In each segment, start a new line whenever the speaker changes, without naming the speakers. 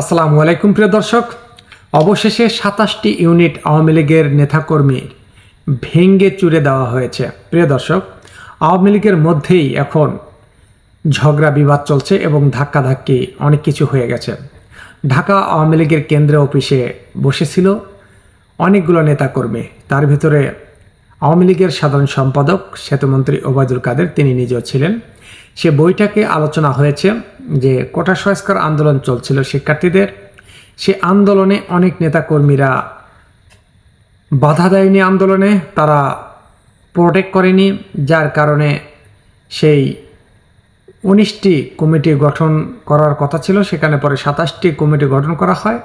আসসালামু আলাইকুম, প্রিয় দর্শক। অবশেষে সাতাশটি ইউনিট আওয়ামী লীগের নেতাকর্মী ভেঙ্গে চুরে দেওয়া হয়েছে। প্রিয় দর্শক, আওয়ামী লীগের মধ্যেই এখন ঝগড়া বিবাদ চলছে এবং ধাক্কাধাক্কি অনেক কিছু হয়ে গেছে। ঢাকা আওয়ামী লীগের কেন্দ্রীয় অফিসে বসেছিল অনেকগুলো নেতাকর্মী। তার ভিতরে আওয়ামী লীগের সাধারণ সম্পাদক, সেতুমন্ত্রী ওবায়দুল কাদের, তিনি নিজেও ছিলেন। সে বইটাকে আলোচনা হয়েছে যে কোটা সংস্কার আন্দোলন চলছিল শিক্ষার্থীদের। সে আন্দোলনে অনেক নেতাকর্মীরা বাধা দেয়নি আন্দোলনে, তারা প্রোটেক্ট করেনি, যার কারণে সেই উনিশটি কমিটি গঠন করার কথা ছিল, সেখানে পরে সাতাশটি কমিটি গঠন করা হয়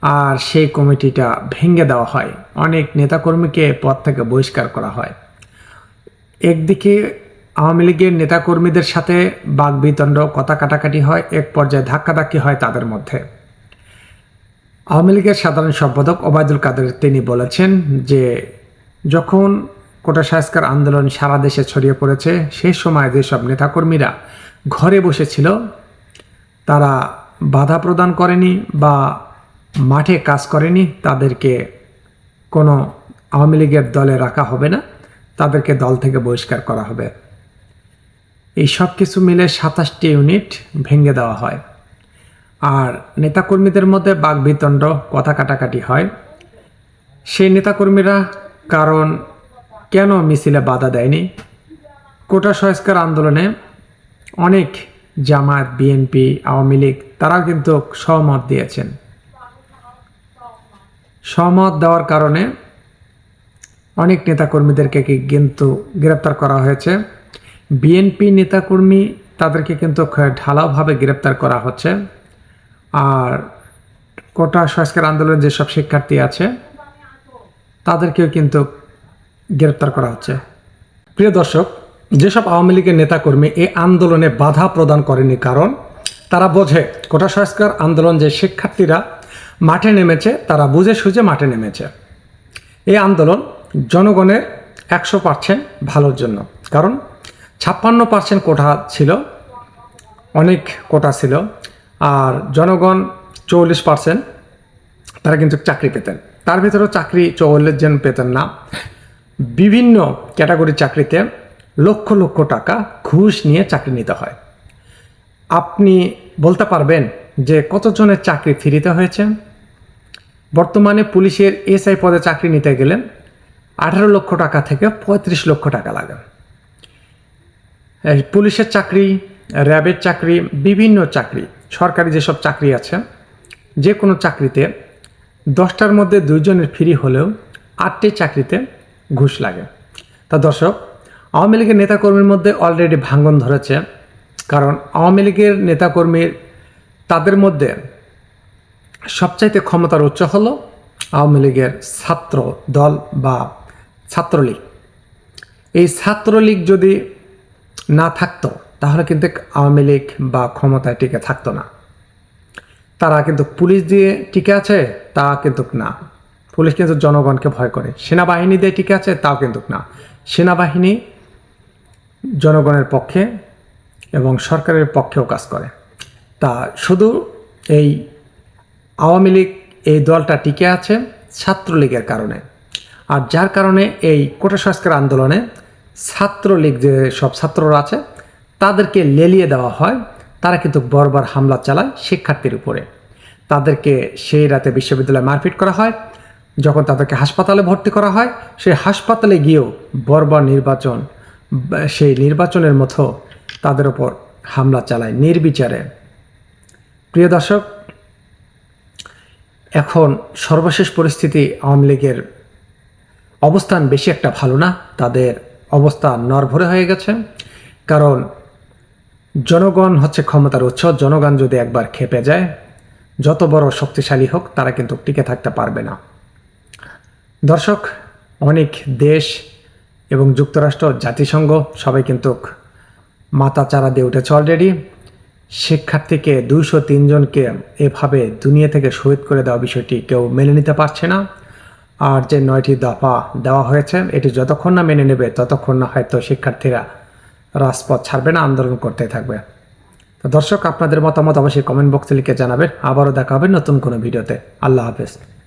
আর সেই কমিটিটা ভেঙে দেওয়া হয়। অনেক নেতাকর্মীকে পদ থেকে বহিষ্কার করা হয়। একদিকে আওয়ামী লীগের নেতাকর্মীদের সাথে বাগবিতণ্ড, কথা কাটাকাটি হয়, এক পর্যায়ে ধাক্কাধাক্কি হয় তাদের মধ্যে। আওয়ামী লীগের সাধারণ সম্পাদক ওবায়দুল কাদের তিনি বলেছেন যে, যখন কোটা সংস্কার আন্দোলন সারা দেশে ছড়িয়ে পড়েছে, সেই সময় যেসব নেতাকর্মীরা ঘরে বসেছিল, তারা বাধা প্রদান করেনি বা মাঠে কাজ করেনি, তাদেরকে কোনো আওয়ামী লীগের দলে রাখা হবে না, তাদেরকে দল থেকে বহিষ্কার করা হবে। এই সব কিছু মিলে সাতাশটি ইউনিট ভেঙে দেওয়া হয়। আর নেতাকর্মীদের মধ্যে বাগবিতণ্ড কথা কাটাকাটি হয়। সেই নেতাকর্মীরা কারণ কেন মিছিলে বাধা দেয়নি? কোটা সংস্কার আন্দোলনে অনেক জামায়াত, বিএনপি, আওয়ামী লীগ, তারাও কিন্তু সহমত দিয়েছেন। সহমত দেওয়ার কারণে অনেক নেতাকর্মীদেরকে কিন্তু গ্রেপ্তার করা হয়েছে? বিএনপি নেতাকর্মী তাদেরকে কিন্তু ঢালাওভাবে গ্রেপ্তার করা হচ্ছে। আর কোটা সংস্কার আন্দোলনের যেসব শিক্ষার্থী আছে, তাদেরকেও কিন্তু গ্রেপ্তার করা হচ্ছে। প্রিয় দর্শক, যেসব আওয়ামী লীগের নেতাকর্মী এই আন্দোলনে বাধা প্রদান করেনি কারণ তারা বোঝে কোটা সংস্কার আন্দোলন যে শিক্ষার্থীরা মাঠে নেমেছে, তারা বুঝে সুঝে মাঠে নেমেছে। এই আন্দোলন জনগণের একশো পার্সেন্ট ভালোর জন্য। কারণ ছাপ্পান্ন পার্সেন্ট কোটা ছিল, অনেক কোটা ছিল, আর জনগণ চল্লিশ পার্সেন্ট তারা কিন্তু চাকরি পেতেন। তার ভিতরেও চাকরি চল্লিশ জন পেতেন না। বিভিন্ন ক্যাটাগরির চাকরিতে লক্ষ লক্ষ টাকা ঘুষ নিয়ে চাকরি নিতে হয়। আপনি বলতে পারবেন যে কতজনের চাকরি ফিরিতে হয়েছে? বর্তমানে পুলিশের এসআই পদে চাকরি নিতে গেলে আঠারো লক্ষ টাকা থেকে পঁয়ত্রিশ লক্ষ টাকা লাগে। পুলিশের চাকরি, র্যাবের চাকরি, বিভিন্ন চাকরি, সরকারি যেসব চাকরি আছে, যে কোনো চাকরিতে দশটার মধ্যে দুইজনের ফ্রি হলেও আটটি চাকরিতে ঘুষ লাগে। তা দর্শক, আওয়ামী লীগের নেতাকর্মীর মধ্যে অলরেডি ভাঙ্গন ধরেছে, কারণ আওয়ামী লীগের নেতাকর্মীর তাদের মধ্যে সবচাইতে ক্ষমতার উচ্চ হল আওয়ামী লীগের ছাত্র দল বা ছাত্রলীগ। এই ছাত্রলীগ যদি না থাকতো, তাহলে কিন্তু আওয়ামী লীগ বা ক্ষমতায় টিকে থাকতো না। তারা কিন্তু পুলিশ দিয়ে টিকে আছে, তা কিন্তু না। পুলিশ কিন্তু জনগণকে ভয় করে। সেনাবাহিনী দিয়ে টিকে আছে, তাও কিন্তু না। সেনাবাহিনী জনগণের পক্ষে এবং সরকারের পক্ষেও কাজ করে। তা শুধু এই আওয়ামী লীগ এই দলটা টিকে আছে ছাত্রলীগের কারণে। আর যার কারণে এই কোটা সংস্কার আন্দোলনে ছাত্রলীগ যে সব ছাত্ররা আছে, তাদেরকে লেলিয়ে দেওয়া হয়। তারা কিন্তু বরবার হামলা চালায় শিক্ষার্থীর উপরে। তাদেরকে সেই রাতে বিশ্ববিদ্যালয়ে মারপিট করা হয়। যখন তাদেরকে হাসপাতালে ভর্তি করা হয়, সেই হাসপাতালে গিয়েও বর্বর নির্বাচন, সেই নির্বাচনের মতো তাদের ওপর হামলা চালায় নির্বিচারে। প্রিয় দর্শক, এখন সর্বশেষ পরিস্থিতি আওয়ামী লীগের অবস্থান বেশি একটা ভালো না, তাদের অবস্থা নরভরে হয়ে গেছে। কারণ জনগণ হচ্ছে ক্ষমতার উৎস, জনগণ যদি একবার খেপে যায়, যত বড় শক্তিশালী হোক, তারা কিন্তু টিকে থাকতে পারবে না। দর্শক, অনেক দেশ এবং যুক্তরাষ্ট্র, জাতিসংঘ, সবাই কিন্তু মাথা চারা দিয়ে উঠেছে অলরেডি শিক্ষার্থীকে দুইশো তিনজনকে এভাবে দুনিয়া থেকে শহীদ করে দেওয়া বিষয়টি কেউ মেনে নিতে পারছে না। আর যে নয়টি দফা দেওয়া হয়েছে, এটি যতক্ষণ না মেনে নেবে, ততক্ষণ না হয়তো শিক্ষার্থীরা রাজপথ ছাড়বে না, আন্দোলন করতে থাকবে। তো দর্শক, আপনাদের মতামত অবশ্যই কমেন্ট বক্সে লিখে জানাবেন। আবারও দেখা হবে নতুন কোনো ভিডিওতে। আল্লাহ হাফেজ।